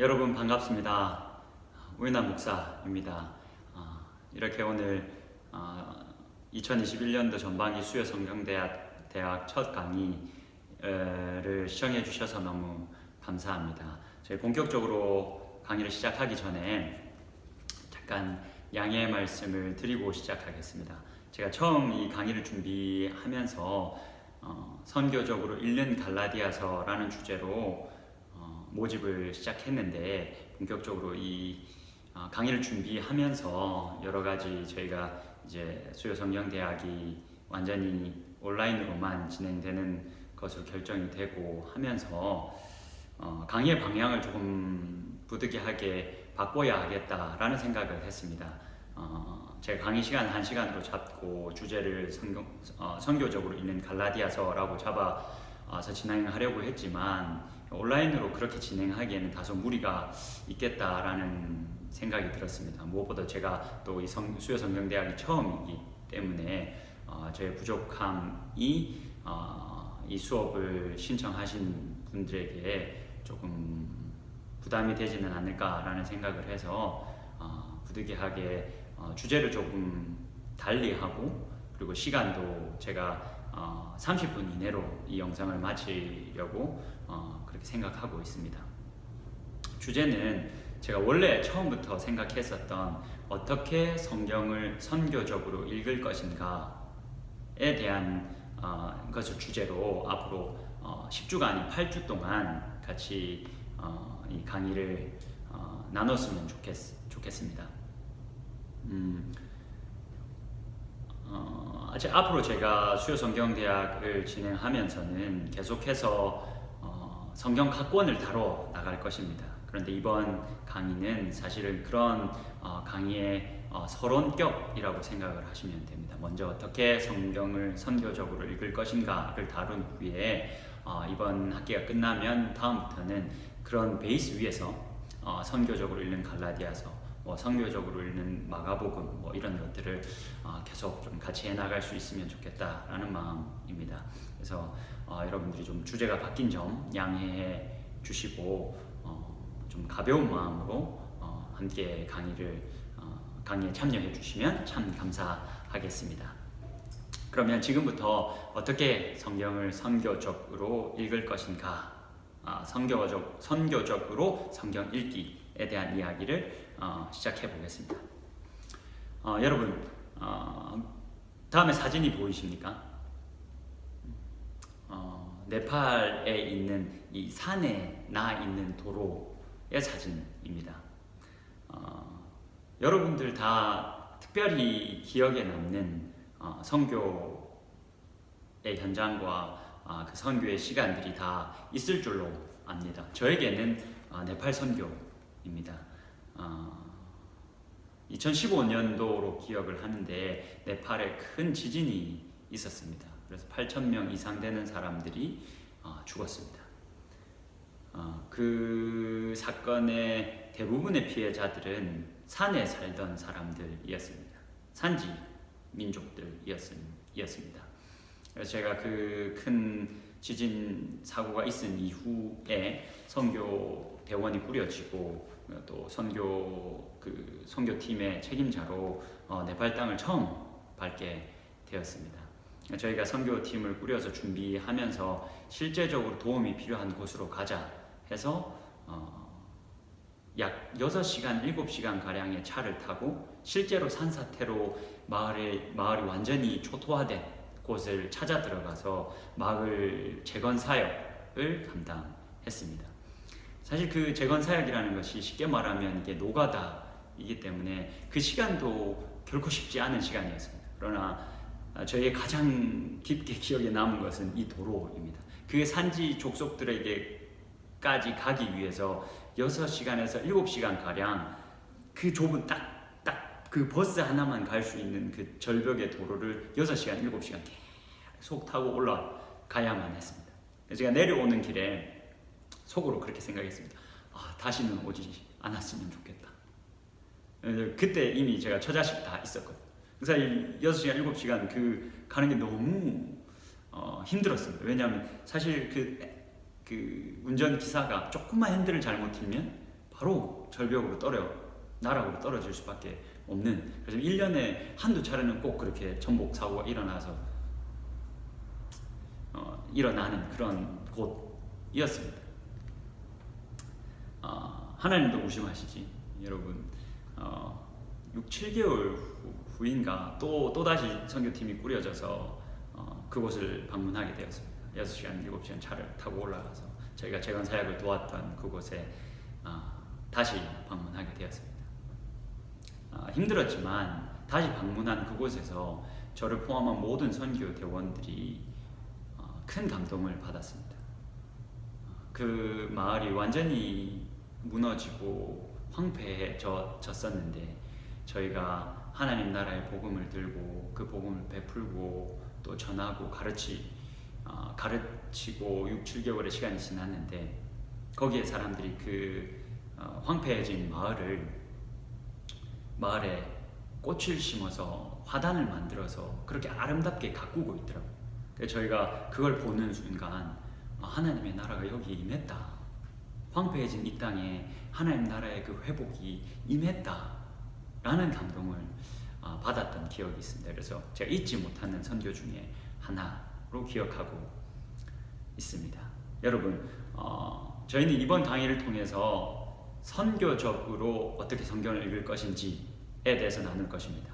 여러분 반갑습니다. 우인남 목사입니다. 어, 이렇게 오늘 어, 2021년도 전반기 수요 성경대학 대학 첫 강의를 시청해 주셔서 너무 감사합니다. 저희 본격적으로 강의를 시작하기 전에 잠깐 양해의 말씀을 드리고 시작하겠습니다. 제가 처음 이 강의를 준비하면서 어, 선교적으로 읽는 갈라디아서라는 주제로 어, 모집을 시작했는데 본격적으로 이 어, 강의를 준비하면서 여러 가지 저희가 이제 수요 성경 대학이 완전히 온라인으로만 진행되는 것으로 결정이 되고 하면서 어, 강의의 방향을 조금 부득이하게 바꿔야 하겠다라는 생각을 했습니다. 어, 제가 강의 시간 한 시간으로 잡고 주제를 성경, 어, 선교적으로 있는 갈라디아서라고 잡아 서 진행하려고 했지만 온라인으로 그렇게 진행하기에는 다소 무리가 있겠다라는 생각이 들었습니다. 무엇보다 제가 또 이 수요 성경대학이 처음이기 때문에 어, 저의 부족함이 어, 이 수업을 신청하신 분들에게 조금 부담이 되지는 않을까라는 생각을 해서 어, 부득이하게 어, 주제를 조금 달리하고 그리고 시간도 제가 어, 30분 이내로 이 영상을 마치려고 어, 그렇게 생각하고 있습니다. 주제는 제가 원래 처음부터 생각했었던 어떻게 성경을 선교적으로 읽을 것인가에 대한 어, 것을 주제로 앞으로 어, 10주가 아닌 8주 동안 같이 어, 이 강의를 어, 나눴으면 좋겠, 좋겠습니다. 음, 어, 아직 앞으로 제가 수요 성경 대학을 진행하면서는 계속해서 어, 성경 각권을 다뤄 나갈 것입니다. 그런데 이번 강의는 사실은 그런 어, 강의의 어, 서론격이라고 생각을 하시면 됩니다. 먼저 어떻게 성경을 선교적으로 읽을 것인가를 다룬 후에 어, 이번 학기가 끝나면 다음부터는 그런 베이스 위에서 어, 선교적으로 읽는 갈라디아서 뭐 선교적으로 읽는 마가복음 뭐 이런 것들을 어, 계속 좀 같이 해나갈 수 있으면 좋겠다라는 마음입니다. 그래서 어, 여러분들이 좀 주제가 바뀐 점 양해해 주시고 어, 좀 가벼운 마음으로 어, 함께 강의를 어, 강의에 참여해 주시면 참 감사하겠습니다. 그러면 지금부터 어떻게 성경을 선교적으로 읽을 것인가, 아, 선교적 선교적으로 성경 읽기에 대한 이야기를 어, 시작해 보겠습니다. 어, 여러분 어, 다음에 사진이 보이십니까? 어, 네팔에 있는 이 산에 나 있는 도로의 사진입니다. 어, 여러분들 다 특별히 기억에 남는 어, 선교의 현장과 아, 그 선교의 시간들이 다 있을 줄로 압니다. 저에게는 아, 네팔 선교 입니다. 아, 2015년도로 기억을 하는데 네팔에 큰 지진이 있었습니다. 그래서 8천 명 이상 되는 사람들이 아, 죽었습니다. 아, 그 사건의 대부분의 피해자들은 산에 살던 사람들이었습니다. 산지 민족들이었습니다. 그래서 제가 그 큰 지진 사고가 있은 이후에 선교 대원이 꾸려지고 또 선교 그 선교 팀의 책임자로 어, 네팔 땅을 처음 밟게 되었습니다. 저희가 선교 팀을 꾸려서 준비하면서 실제적으로 도움이 필요한 곳으로 가자 해서 어, 약 6시간, 7시간 가량의 차를 타고 실제로 산사태로 마을에 마을이 완전히 초토화된 곳을 찾아 들어가서 마을 재건 사역을 감당했습니다. 사실 그 재건 사역이라는 것이 쉽게 말하면 이게 노가다이기 때문에 그 시간도 결코 쉽지 않은 시간이었습니다. 그러나 저희의 가장 깊게 기억에 남은 것은 이 도로입니다. 그 산지 족속들에게까지 가기 위해서 6시간에서 7시간 가량 그 좁은 딱딱 그 버스 하나만 갈 수 있는 그 절벽의 도로를 6시간, 7시간 계속 타고 올라가야만 했습니다. 제가 내려오는 길에 속으로 그렇게 생각했습니다. 아, 다시는 오지 않았으면 좋겠다. 그때 이미 제가 처자식 다 있었거든요. 그래서 6시간, 7시간 그 가는 게 너무 어, 힘들었습니다. 왜냐하면 사실 그, 그 운전 기사가 조금만 핸들을 잘못 틀면 바로 절벽으로 떨어 나락으로 떨어질 수밖에 없는 그래서 1년에 한두 차례는 꼭 그렇게 전복 사고가 일어나서 어, 일어나는 그런 곳이었습니다. 어, 하나님도 무심하시지 여러분 어, 6, 7개월 후, 인가 또 또다시 선교팀이 꾸려져서 어, 그곳을 방문하게 되었습니다. 6시간, 7시간 차를 타고 올라가서 저희가 재건 사역을 도왔던 그곳에 어, 다시 방문하게 되었습니다. 어, 힘들었지만 다시 방문한 그곳에서 저를 포함한 모든 선교 대원들이 어, 큰 감동을 받았습니다. 어, 그 마을이 완전히 무너지고 황폐해졌었는데 저희가 하나님 나라의 복음을 들고 그 복음을 베풀고 또 전하고 가르치 어, 가르치고 6, 7개월의 시간이 지났는데 거기에 사람들이 그 어, 황폐해진 마을을 마을에 꽃을 심어서 화단을 만들어서 그렇게 아름답게 가꾸고 있더라고요. 저희가 그걸 보는 순간 아, 하나님의 나라가 여기 임했다. 황폐해진 이 땅에 하나님 나라의 그 회복이 임했다. 라는 감동을 아, 받았던 기억이 있습니다. 그래서 제가 잊지 못하는 선교 중에 하나로 기억하고 있습니다. 여러분, 어, 저희는 이번 강의를 통해서 선교적으로 어떻게 성경을 읽을 것인지에 대해서 나눌 것입니다.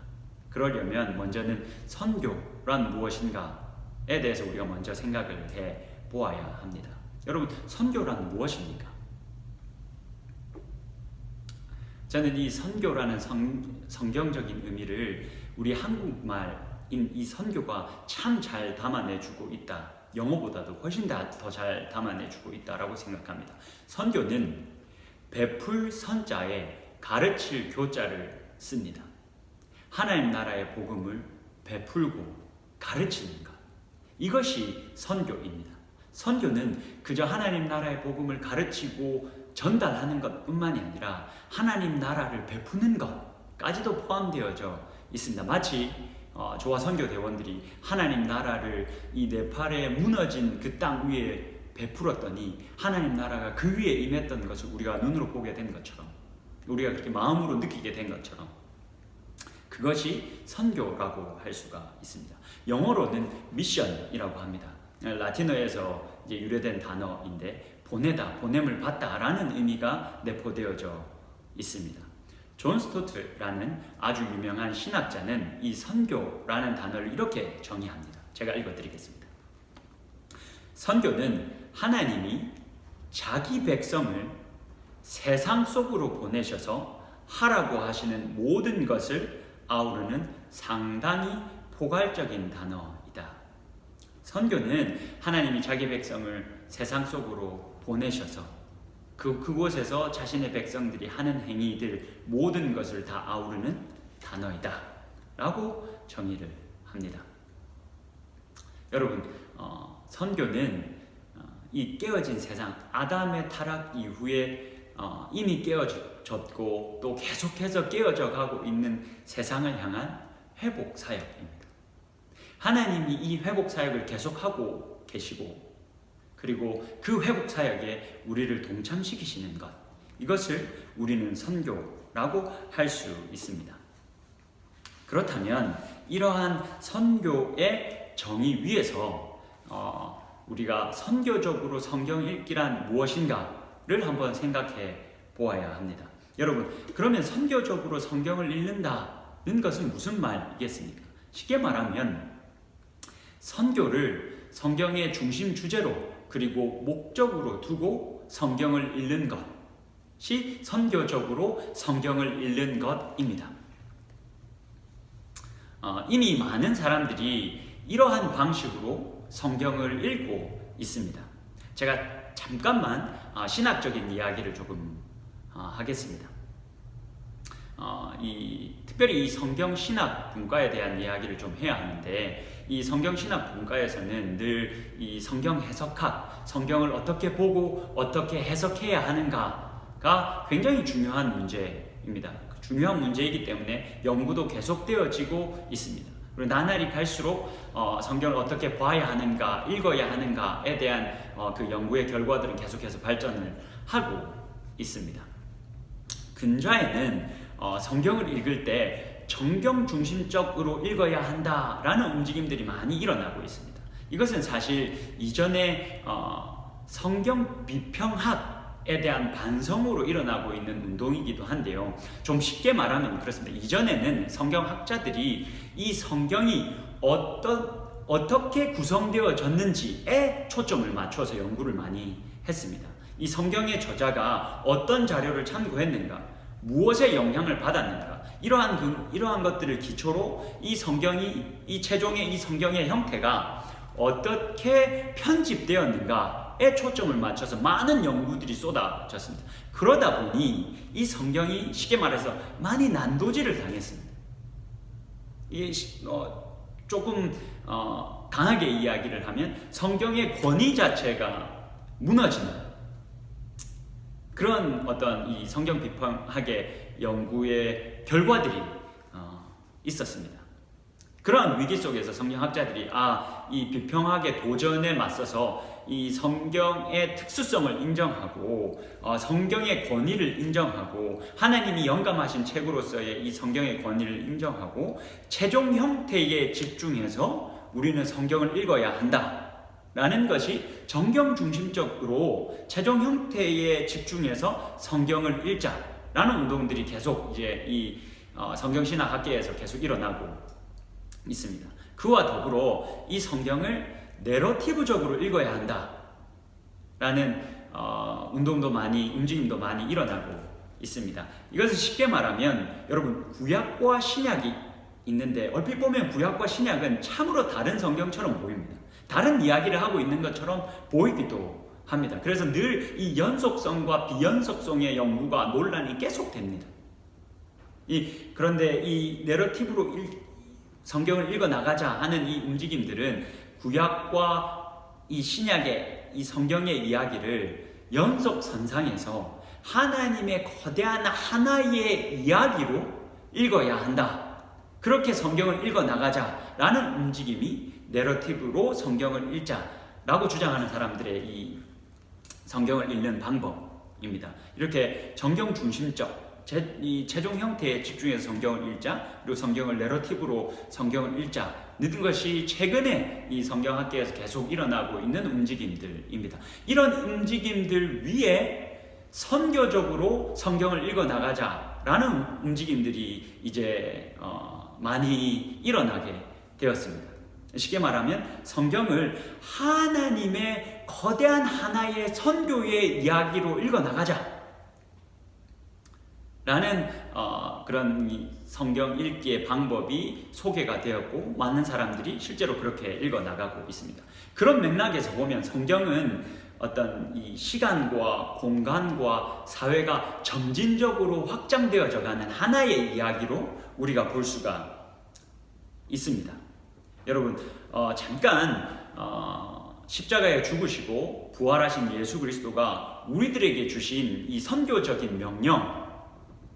그러려면 먼저는 선교란 무엇인가에 대해서 우리가 먼저 생각을 해 보아야 합니다. 여러분, 선교란 무엇입니까? 저는 이 선교라는 성, 성경적인 의미를 우리 한국말인 이 선교가 참 잘 담아내주고 있다. 영어보다도 훨씬 더 잘 담아내주고 있다라고 생각합니다. 선교는 베풀 선자에 가르칠 교자를 씁니다. 하나님 나라의 복음을 베풀고 가르치는 것. 이것이 선교입니다. 선교는 그저 하나님 나라의 복음을 가르치고 전달하는 것뿐만이 아니라 하나님 나라를 베푸는 것까지도 포함되어져 있습니다. 마치 어, 조화 선교 대원들이 하나님 나라를 이 네팔에 무너진 그 땅 위에 베풀었더니 하나님 나라가 그 위에 임했던 것을 우리가 눈으로 보게 된 것처럼 우리가 그렇게 마음으로 느끼게 된 것처럼 그것이 선교라고 할 수가 있습니다. 영어로는 미션이라고 합니다. 라틴어에서 이제 유래된 단어인데 보내다, 보냄을 받다라는 의미가 내포되어져 있습니다. 존 스토트라는 아주 유명한 신학자는 이 선교라는 단어를 이렇게 정의합니다. 제가 읽어드리겠습니다. 선교는 하나님이 자기 백성을 세상 속으로 보내셔서 하라고 하시는 모든 것을 아우르는 상당히 포괄적인 단어이다. 선교는 하나님이 자기 백성을 세상 속으로 보내셔서 그 그곳에서 자신의 백성들이 하는 행위들 모든 것을 다 아우르는 단어이다 라고 정의를 합니다. 여러분 어, 선교는 어, 이 깨어진 세상 아담의 타락 이후에 어, 이미 깨어졌고 또 계속해서 깨어져 가고 있는 세상을 향한 회복 사역입니다. 하나님이 이 회복 사역을 계속하고 계시고 그리고 그 회복 사역에 우리를 동참시키시는 것 이것을 우리는 선교라고 할 수 있습니다. 그렇다면 이러한 선교의 정의 위에서 어, 우리가 선교적으로 성경 읽기란 무엇인가 를 한번 생각해 보아야 합니다. 여러분, 그러면 선교적으로 성경을 읽는다는 것은 무슨 말이겠습니까? 쉽게 말하면 선교를 성경의 중심 주제로 그리고 목적으로 두고 성경을 읽는 것이 선교적으로 성경을 읽는 것입니다. 어, 이미 많은 사람들이 이러한 방식으로 성경을 읽고 있습니다. 제가 잠깐만 어, 신학적인 이야기를 조금 어, 하겠습니다. 어, 이, 특별히 이 성경 신학 분과에 대한 이야기를 좀 해야 하는데 이 성경 신학 분과에서는 늘 이 성경 해석학, 성경을 어떻게 보고 어떻게 해석해야 하는가가 굉장히 중요한 문제입니다. 중요한 문제이기 때문에 연구도 계속되어지고 있습니다. 그리고 나날이 갈수록 어, 성경을 어떻게 봐야 하는가, 읽어야 하는가에 대한 어, 그 연구의 결과들은 계속해서 발전을 하고 있습니다. 근좌에는 어, 성경을 읽을 때 정경 중심적으로 읽어야 한다라는 움직임들이 많이 일어나고 있습니다. 이것은 사실 이전에 어, 성경 비평학 에 대한 반성으로 일어나고 있는 운동이기도 한데요. 좀 쉽게 말하면 그렇습니다. 이전에는 성경학자들이 이 성경이 어떤 어떻게 구성되어졌는지에 초점을 맞춰서 연구를 많이 했습니다. 이 성경의 저자가 어떤 자료를 참고했는가, 무엇에 영향을 받았는가, 이러한 그, 이러한 것들을 기초로 이 성경이 이 최종의 이 성경의 형태가 어떻게 편집되었는가 에 초점을 맞춰서 많은 연구들이 쏟아졌습니다. 그러다 보니 이 성경이 쉽게 말해서 많이 난도질을 당했습니다. 이 어, 조금 어, 강하게 이야기를 하면 성경의 권위 자체가 무너지는 그런 어떤 이 성경 비판학의 연구의 결과들이 어, 있었습니다. 그런 위기 속에서 성경학자들이 아 이 비평학의 도전에 맞서서 이 성경의 특수성을 인정하고 어, 성경의 권위를 인정하고 하나님이 영감하신 책으로서의 이 성경의 권위를 인정하고 최종 형태에 집중해서 우리는 성경을 읽어야 한다. 라는 것이 정경 중심적으로 최종 형태에 집중해서 성경을 읽자라는 운동들이 계속 이제 이 어, 성경신학 학계에서 계속 일어나고 있습니다. 그와 더불어 이 성경을 내러티브적으로 읽어야 한다 라는 어, 운동도 많이 움직임도 많이 일어나고 있습니다. 이것을 쉽게 말하면 여러분 구약과 신약이 있는데 얼핏 보면 구약과 신약은 참으로 다른 성경처럼 보입니다. 다른 이야기를 하고 있는 것처럼 보이기도 합니다. 그래서 늘 이 연속성과 비연속성의 연구가 논란이 계속됩니다. 이 그런데 이 내러티브로 일, 성경을 읽어 나가자 하는 이 움직임들은 구약과 이 신약의 이 성경의 이야기를 연속 선상에서 하나님의 거대한 하나의 이야기로 읽어야 한다. 그렇게 성경을 읽어 나가자라는 움직임이 내러티브로 성경을 읽자라고 주장하는 사람들의 이 성경을 읽는 방법입니다. 이렇게 정경 중심적 제, 이 최종 형태에 집중해서 성경을 읽자 그리고 성경을 내러티브로 성경을 읽자 늦은 것이 최근에 이 성경학계에서 계속 일어나고 있는 움직임들입니다. 이런 움직임들 위에 선교적으로 성경을 읽어 나가자라는 움직임들이 이제 어, 많이 일어나게 되었습니다. 쉽게 말하면 성경을 하나님의 거대한 하나의 선교의 이야기로 읽어 나가자. 라는 어, 그런 성경 읽기의 방법이 소개가 되었고 많은 사람들이 실제로 그렇게 읽어 나가고 있습니다. 그런 맥락에서 보면 성경은 어떤 이 시간과 공간과 사회가 점진적으로 확장되어져 가는 하나의 이야기로 우리가 볼 수가 있습니다. 여러분 어, 잠깐 어, 십자가에 죽으시고 부활하신 예수 그리스도가 우리들에게 주신 이 선교적인 명령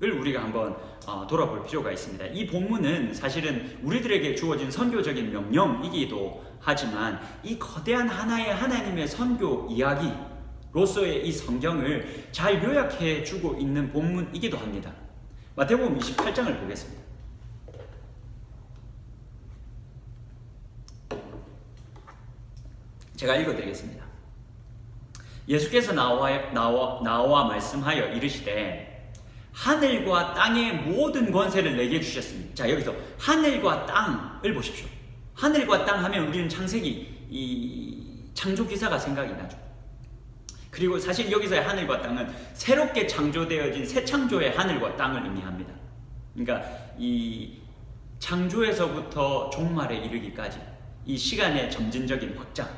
을 우리가 한번 어, 돌아볼 필요가 있습니다. 이 본문은 사실은 우리들에게 주어진 선교적인 명령이기도 하지만 이 거대한 하나의 하나님의 선교 이야기로서의 이 성경을 잘 요약해 주고 있는 본문이기도 합니다. 마태복음 28장을 보겠습니다. 제가 읽어드리겠습니다. 예수께서 나와, 나와, 나와 말씀하여 이르시되 하늘과 땅의 모든 권세를 내게 주셨습니다. 자, 여기서 하늘과 땅을 보십시오. 하늘과 땅 하면 우리는 창세기 이 창조 기사가 생각이 나죠. 그리고 사실 여기서의 하늘과 땅은 새롭게 창조되어진 새 창조의 하늘과 땅을 의미합니다. 그러니까 이 창조에서부터 종말에 이르기까지 이 시간의 점진적인 확장.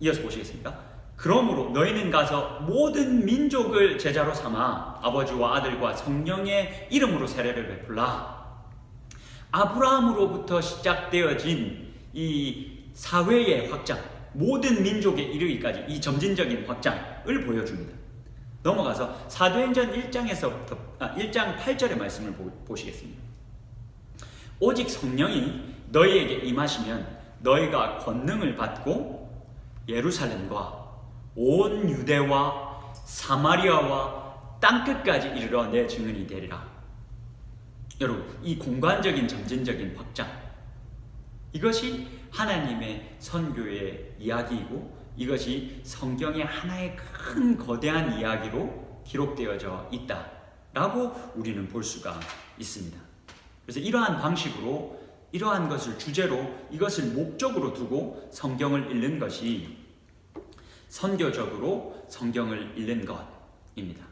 이어서 보시겠습니까? 그러므로 너희는 가서 모든 민족을 제자로 삼아 아버지와 아들과 성령의 이름으로 세례를 베풀라. 아브라함으로부터 시작되어진 이 사회의 확장, 모든 민족에 이르기까지 이 점진적인 확장을 보여줍니다. 넘어가서 사도행전 1장에서부터 아, 1장 8절의 말씀을 보, 시겠습니다 오직 성령이 너희에게 임하시면 너희가 권능을 받고 예루살렘과 온 유대와 사마리아와 땅 끝까지 이르러 내 증인이 되리라. 여러분, 이 공간적인 점진적인 확장 이것이 하나님의 선교의 이야기이고 이것이 성경의 하나의 큰 거대한 이야기로 기록되어져 있다 라고 우리는 볼 수가 있습니다. 그래서 이러한 방식으로 이러한 것을 주제로 이것을 목적으로 두고 성경을 읽는 것이 선교적으로 성경을 읽는 것입니다.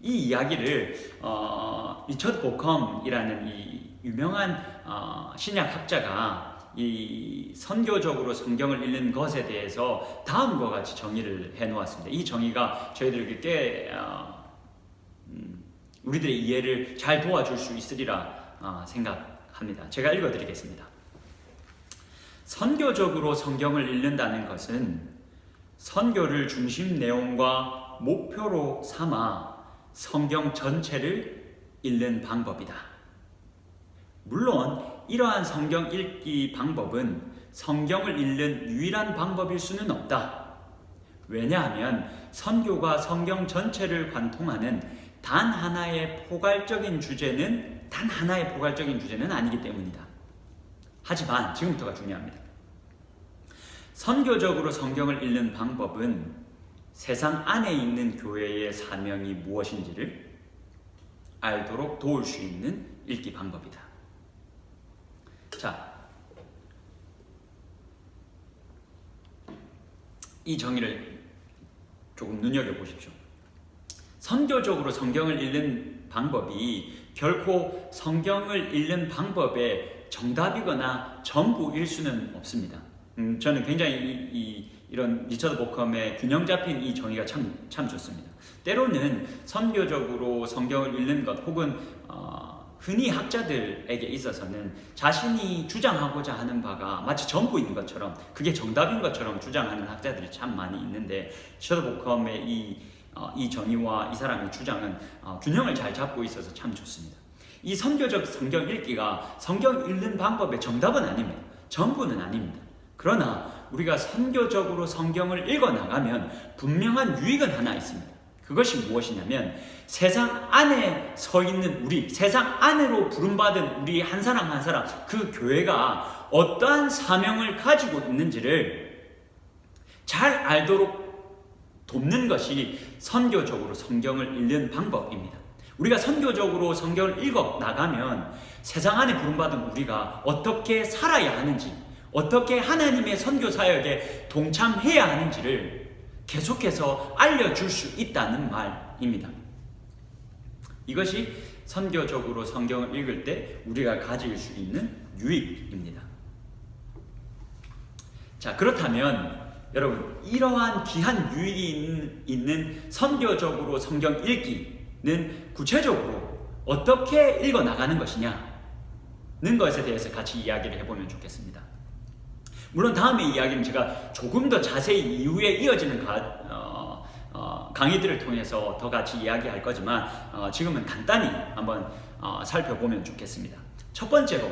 이 이야기를 어, 리처드 보컴이라는 이 유명한 어, 신약 학자가 이 선교적으로 성경을 읽는 것에 대해서 다음과 같이 정의를 해놓았습니다. 이 정의가 저희들에게 꽤 어, 음, 우리들의 이해를 잘 도와줄 수 있으리라 어, 생각합니다. 제가 읽어드리겠습니다. 선교적으로 성경을 읽는다는 것은 선교를 중심 내용과 목표로 삼아 성경 전체를 읽는 방법이다. 물론 이러한 성경 읽기 방법은 성경을 읽는 유일한 방법일 수는 없다. 왜냐하면 선교가 성경 전체를 관통하는 단 하나의 포괄적인 주제는 단 하나의 포괄적인 주제는 아니기 때문이다. 하지만 지금부터가 중요합니다. 선교적으로 성경을 읽는 방법은 세상 안에 있는 교회의 사명이 무엇인지를 알도록 도울 수 있는 읽기 방법이다. 자, 이 정의를 조금 눈여겨 보십시오. 선교적으로 성경을 읽는 방법이 결코 성경을 읽는 방법의 정답이거나 전부일 수는 없습니다. 음, 저는 굉장히 이, 이, 이런 리처드 보컴의 균형 잡힌 이 정의가 참, 참 좋습니다. 때로는 선교적으로 성경을 읽는 것 혹은 어, 흔히 학자들에게 있어서는 자신이 주장하고자 하는 바가 마치 전부인 것처럼 그게 정답인 것처럼 주장하는 학자들이 참 많이 있는데 리처드 보컴의 이, 어, 이 정의와 이 사람의 주장은 어, 균형을 잘 잡고 있어서 참 좋습니다. 이 선교적 성경 읽기가 성경 읽는 방법의 정답은 아닙니다. 전부는 아닙니다. 그러나 우리가 선교적으로 성경을 읽어 나가면 분명한 유익은 하나 있습니다. 그것이 무엇이냐면 세상 안에 서 있는 우리, 세상 안으로 부름받은 우리 한 사람 한 사람, 그 교회가 어떠한 사명을 가지고 있는지를 잘 알도록 돕는 것이 선교적으로 성경을 읽는 방법입니다. 우리가 선교적으로 성경을 읽어 나가면 세상 안에 부름받은 우리가 어떻게 살아야 하는지, 어떻게 하나님의 선교 사역에 동참해야 하는지를 계속해서 알려줄 수 있다는 말입니다. 이것이 선교적으로 성경을 읽을 때 우리가 가질 수 있는 유익입니다. 자, 그렇다면 여러분, 이러한 귀한 유익이 있는 선교적으로 성경 읽기는 구체적으로 어떻게 읽어 나가는 것이냐 는 것에 대해서 같이 이야기를 해보면 좋겠습니다. 물론 다음의 이야기는 제가 조금 더 자세히 이후에 이어지는 가, 어, 어, 강의들을 통해서 더 같이 이야기할 거지만 어, 지금은 간단히 한번 어, 살펴보면 좋겠습니다. 첫 번째로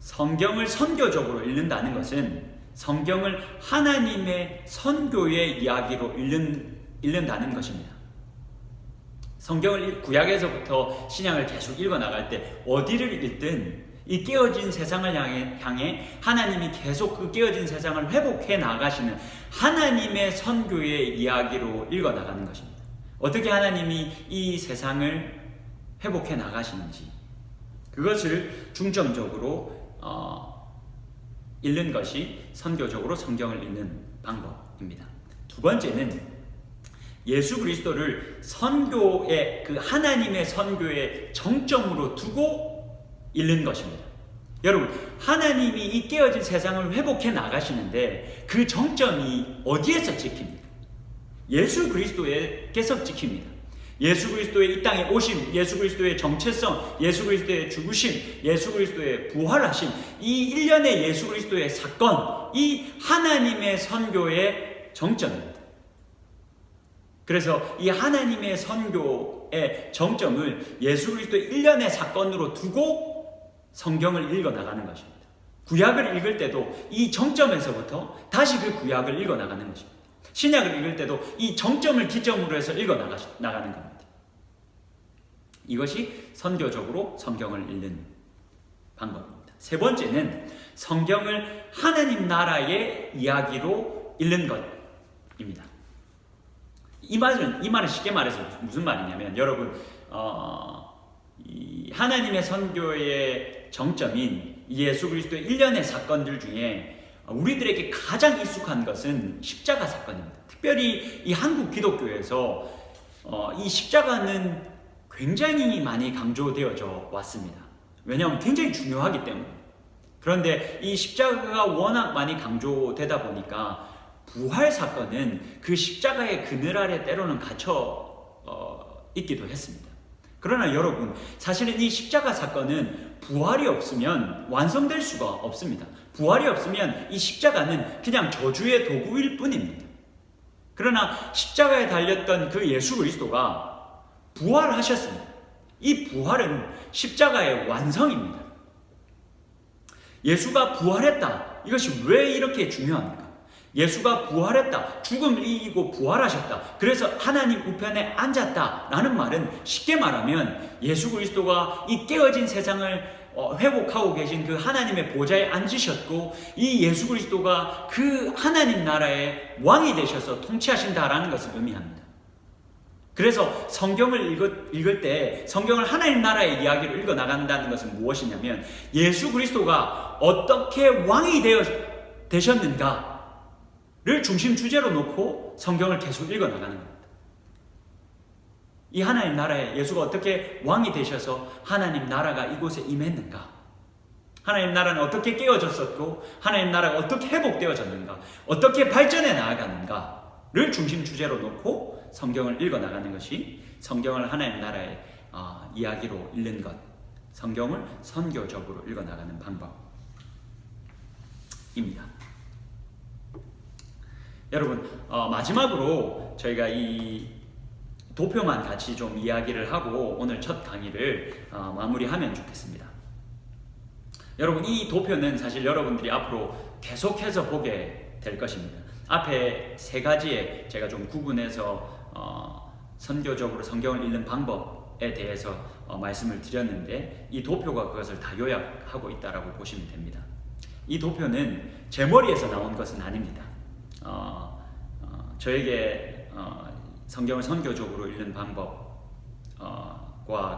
성경을 선교적으로 읽는다는 것은 성경을 하나님의 선교의 이야기로 읽는, 읽는다는 것입니다. 성경을 구약에서부터 신약을 계속 읽어 나갈 때 어디를 읽든 이 깨어진 세상을 향해, 향해 하나님이 계속 그 깨어진 세상을 회복해 나가시는 하나님의 선교의 이야기로 읽어 나가는 것입니다. 어떻게 하나님이 이 세상을 회복해 나가시는지 그것을 중점적으로 어, 읽는 것이 선교적으로 성경을 읽는 방법입니다. 두 번째는 예수 그리스도를 선교의 그 하나님의 선교의 정점으로 두고 잃는 것입니다. 여러분, 하나님이 이 깨어진 세상을 회복해 나가시는데 그 정점이 어디에서 찍힙니까? 예수 그리스도에게서 찍힙니다. 예수 그리스도의 이 땅에 오심, 예수 그리스도의 정체성, 예수 그리스도의 죽으심, 예수 그리스도의 부활하심, 이 일련의 예수 그리스도의 사건, 이 하나님의 선교의 정점입니다. 그래서 이 하나님의 선교의 정점을 예수 그리스도의 일련의 사건으로 두고 성경을 읽어 나가는 것입니다. 구약을 읽을 때도 이 정점에서부터 다시 그 구약을 읽어 나가는 것입니다. 신약을 읽을 때도 이 정점을 기점으로 해서 읽어 나가, 나가는 겁니다. 이것이 선교적으로 성경을 읽는 방법입니다. 세 번째는 성경을 하나님 나라의 이야기로 읽는 것입니다. 이 말은 이 말은 쉽게 말해서 무슨 말이냐면 여러분 어, 이 하나님의 선교의 정점인 예수 그리스도의 일련의 사건들 중에 우리들에게 가장 익숙한 것은 십자가 사건입니다. 특별히 이 한국 기독교에서 어, 이 십자가는 굉장히 많이 강조되어져 왔습니다. 왜냐하면 굉장히 중요하기 때문에. 그런데 이 십자가가 워낙 많이 강조되다 보니까 부활 사건은 그 십자가의 그늘 아래 때로는 갇혀 어, 있기도 했습니다. 그러나 여러분, 사실은 이 십자가 사건은 부활이 없으면 완성될 수가 없습니다. 부활이 없으면 이 십자가는 그냥 저주의 도구일 뿐입니다. 그러나 십자가에 달렸던 그 예수 그리스도가 부활하셨습니다. 이 부활은 십자가의 완성입니다. 예수가 부활했다. 이것이 왜 이렇게 중요합니까? 예수가 부활했다. 죽음을 이기고 부활하셨다. 그래서 하나님 우편에 앉았다. 라는 말은 쉽게 말하면 예수 그리스도가 이 깨어진 세상을 어, 회복하고 계신 그 하나님의 보좌에 앉으셨고 이 예수 그리스도가 그 하나님 나라의 왕이 되셔서 통치하신다라는 것을 의미합니다. 그래서 성경을 읽을, 읽을 때 성경을 하나님 나라의 이야기로 읽어 나간다는 것은 무엇이냐면 예수 그리스도가 어떻게 왕이 되어 되셨는가 를 중심 주제로 놓고 성경을 계속 읽어 나가는 겁니다. 이 하나님 나라에 예수가 어떻게 왕이 되셔서 하나님 나라가 이곳에 임했는가? 하나님 나라는 어떻게 깨어졌었고 하나님 나라가 어떻게 회복되어졌는가? 어떻게 발전해 나아가는가를 중심 주제로 놓고 성경을 읽어 나가는 것이 성경을 하나님 나라의 어, 이야기로 읽는 것, 성경을 선교적으로 읽어 나가는 방법입니다. 여러분 어, 마지막으로 저희가 이 도표만 같이 좀 이야기를 하고 오늘 첫 강의를 어, 마무리하면 좋겠습니다. 여러분 이 도표는 사실 여러분들이 앞으로 계속해서 보게 될 것입니다. 앞에 세 가지에 제가 좀 구분해서 어, 선교적으로 성경을 읽는 방법에 대해서 어, 말씀을 드렸는데 이 도표가 그것을 다 요약하고 있다라고 보시면 됩니다. 이 도표는 제 머리에서 나온 것은 아닙니다. 어, 어, 저에게 어, 성경을 선교적으로 읽는 방법과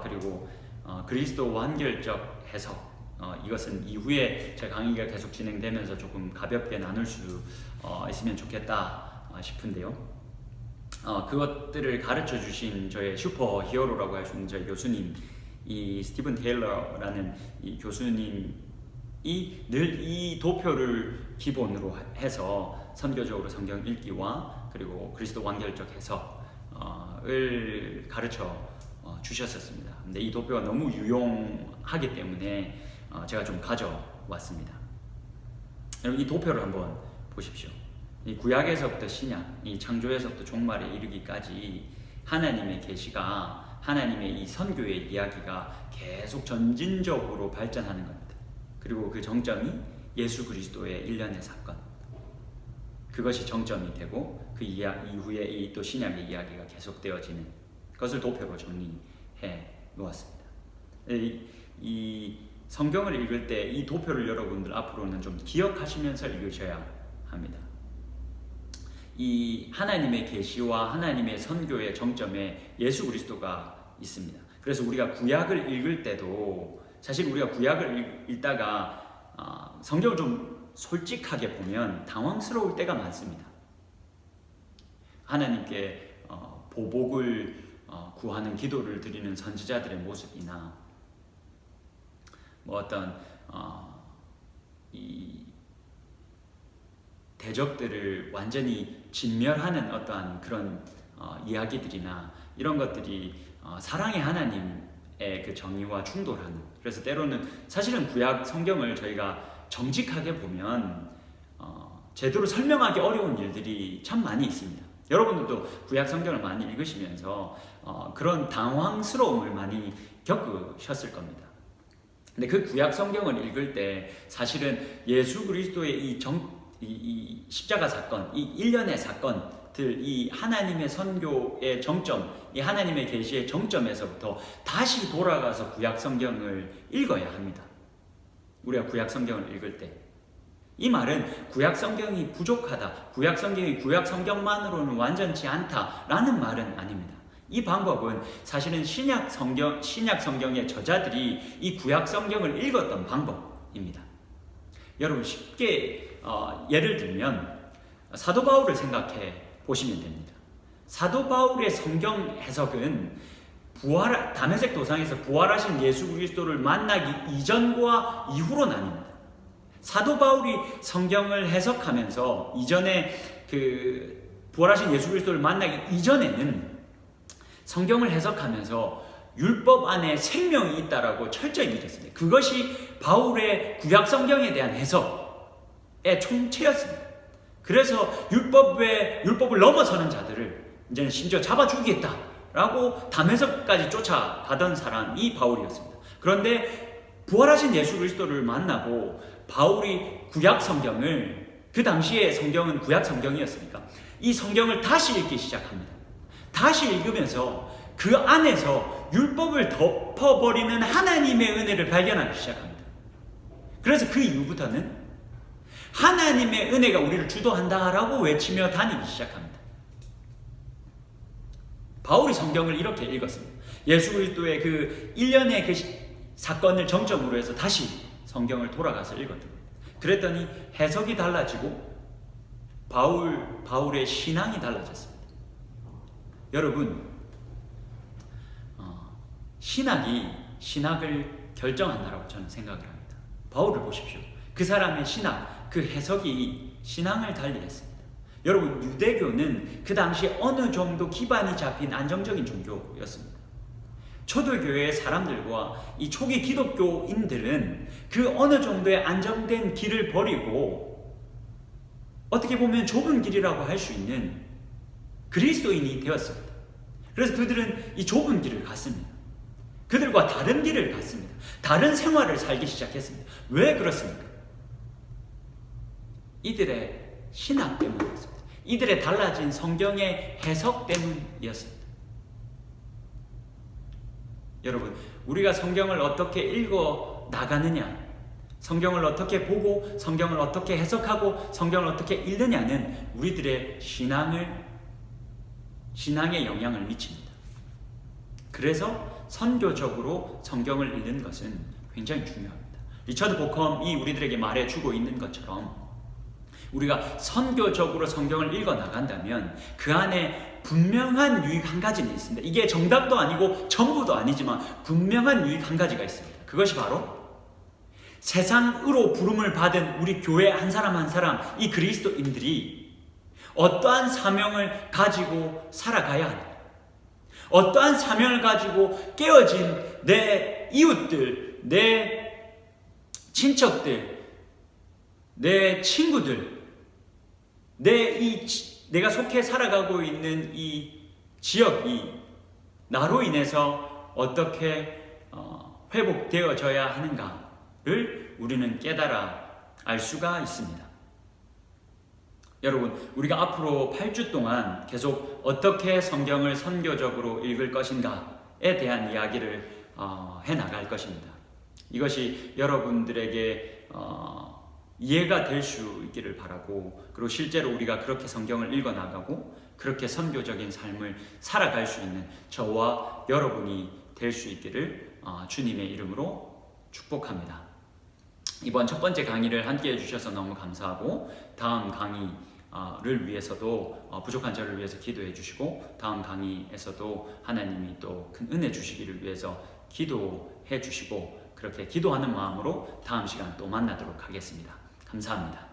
그리고 어, 그리스도 완결적 해석 어, 이것은 이후에 제 강의가 계속 진행되면서 조금 가볍게 나눌 수 어, 있으면 좋겠다 어, 싶은데요. 어, 그것들을 가르쳐 주신 저의 슈퍼 히어로라고 있는 저희 교수님 이 스티븐 테일러라는 이 교수님이 늘 이 도표를 기본으로 해서 선교적으로 성경 읽기와 그리고 그리스도 완결적 해석을 가르쳐 어, 주셨었습니다. 근데 이 도표가 너무 유용하기 때문에 어, 제가 좀 가져왔습니다. 여러분 이 도표를 한번 보십시오. 이 구약에서부터 신약, 이 창조에서부터 종말에 이르기까지 하나님의 계시가 하나님의 이 선교의 이야기가 계속 전진적으로 발전하는 겁니다. 그리고 그 정점이 예수 그리스도의 일련의 사건. 그것이 정점이 되고 그 이야, 이후에 이 또 신약의 이야기가 계속되어지는 것을 도표로 정리해 놓았습니다. 이, 이 성경을 읽을 때 이 도표를 여러분들 앞으로는 좀 기억하시면서 읽으셔야 합니다. 이 하나님의 계시와 하나님의 선교의 정점에 예수 그리스도가 있습니다. 그래서 우리가 구약을 읽을 때도 사실 우리가 구약을 읽다가 어, 성경을 좀 솔직하게 보면 당황스러울 때가 많습니다. 하나님께 어, 보복을 어, 구하는 기도를 드리는 선지자들의 모습이나 뭐 어떤 어, 이 대적들을 완전히 진멸하는 어떠한 그런 어, 이야기들이나 이런 것들이 어, 사랑의 하나님의 그 정의와 충돌하는 그래서 때로는 사실은 구약 성경을 저희가 정직하게 보면 어, 제대로 설명하기 어려운 일들이 참 많이 있습니다. 여러분들도 구약 성경을 많이 읽으시면서 어, 그런 당황스러움을 많이 겪으셨을 겁니다. 근데 그 구약 성경을 읽을 때 사실은 예수 그리스도의 이 정, 이, 이 십자가 사건, 이 일련의 사건, 것들 이 하나님의 선교의 정점, 이 하나님의 계시의 정점에서부터 다시 돌아가서 구약 성경을 읽어야 합니다. 우리가 구약 성경을 읽을 때. 이 말은 구약 성경이 부족하다, 구약 성경이 구약 성경만으로는 완전치 않다라는 말은 아닙니다. 이 방법은 사실은 신약 성경 신약 성경의 저자들이 이 구약 성경을 읽었던 방법입니다. 여러분 쉽게 어, 예를 들면 사도 바울을 생각해 보시면 됩니다. 사도 바울의 성경 해석은 부활 담에색 도상에서 부활하신 예수 그리스도를 만나기 이전과 이후로 나뉩니다. 사도 바울이 성경을 해석하면서 이전에 그 부활하신 예수 그리스도를 만나기 이전에는 성경을 해석하면서 율법 안에 생명이 있다라고 철저히 믿었습니다. 그것이 바울의 구약 성경에 대한 해석의 총체였습니다. 그래서 율법에 율법을 넘어서는 자들을 이제는 심지어 잡아 죽이겠다 라고 담에서까지 쫓아가던 사람이 바울이었습니다. 그런데 부활하신 예수 그리스도를 만나고 바울이 구약 성경을 그 당시에 성경은 구약 성경이었으니까 이 성경을 다시 읽기 시작합니다. 다시 읽으면서 그 안에서 율법을 덮어버리는 하나님의 은혜를 발견하기 시작합니다. 그래서 그 이후부터는 하나님의 은혜가 우리를 주도한다라고 외치며 다니기 시작합니다. 바울이 성경을 이렇게 읽었습니다. 예수 그리스도의 그 1년의 그 사건을 정점으로 해서 다시 성경을 돌아가서 읽었던 겁니다. 그랬더니 해석이 달라지고 바울 바울의 신앙이 달라졌습니다. 여러분 어, 신학이 신학을 결정한다라고 저는 생각을 합니다. 바울을 보십시오. 그 사람의 신학, 그 해석이 신앙을 달리했습니다. 여러분 유대교는 그 당시 어느 정도 기반이 잡힌 안정적인 종교였습니다. 초대교회의 사람들과 이 초기 기독교인들은 그 어느 정도의 안정된 길을 버리고 어떻게 보면 좁은 길이라고 할 수 있는 그리스도인이 되었습니다. 그래서 그들은 이 좁은 길을 갔습니다. 그들과 다른 길을 갔습니다. 다른 생활을 살기 시작했습니다. 왜 그렇습니까? 이들의 신학 때문이었습니다. 이들의 달라진 성경의 해석 때문이었습니다. 여러분, 우리가 성경을 어떻게 읽어 나가느냐, 성경을 어떻게 보고, 성경을 어떻게 해석하고, 성경을 어떻게 읽느냐는 우리들의 신앙을, 신앙에 영향을 미칩니다. 그래서 선교적으로 성경을 읽는 것은 굉장히 중요합니다. 리처드 보컴이 우리들에게 말해주고 있는 것처럼 우리가 선교적으로 성경을 읽어 나간다면 그 안에 분명한 유익 한 가지는 있습니다. 이게 정답도 아니고 전부도 아니지만 분명한 유익 한 가지가 있습니다. 그것이 바로 세상으로 부름을 받은 우리 교회 한 사람 한 사람 이 그리스도인들이 어떠한 사명을 가지고 살아가야 하는가? 어떠한 사명을 가지고 깨어진 내 이웃들, 내 친척들, 내 친구들, 내 이 내가 속해 살아가고 있는 이 지역이 나로 인해서 어떻게 어, 회복되어져야 하는가를 우리는 깨달아 알 수가 있습니다. 여러분, 우리가 앞으로 8주 동안 계속 어떻게 성경을 선교적으로 읽을 것인가에 대한 이야기를 어, 해 나갈 것입니다. 이것이 여러분들에게 어, 이해가 될 수 있기를 바라고 그리고 실제로 우리가 그렇게 성경을 읽어 나가고 그렇게 선교적인 삶을 살아갈 수 있는 저와 여러분이 될 수 있기를 어, 주님의 이름으로 축복합니다. 이번 첫 번째 강의를 함께 해주셔서 너무 감사하고 다음 강의를 위해서도 어, 부족한 저를 위해서 기도해 주시고 다음 강의에서도 하나님이 또 큰 은혜 주시기를 위해서 기도해 주시고 그렇게 기도하는 마음으로 다음 시간 또 만나도록 하겠습니다. 감사합니다.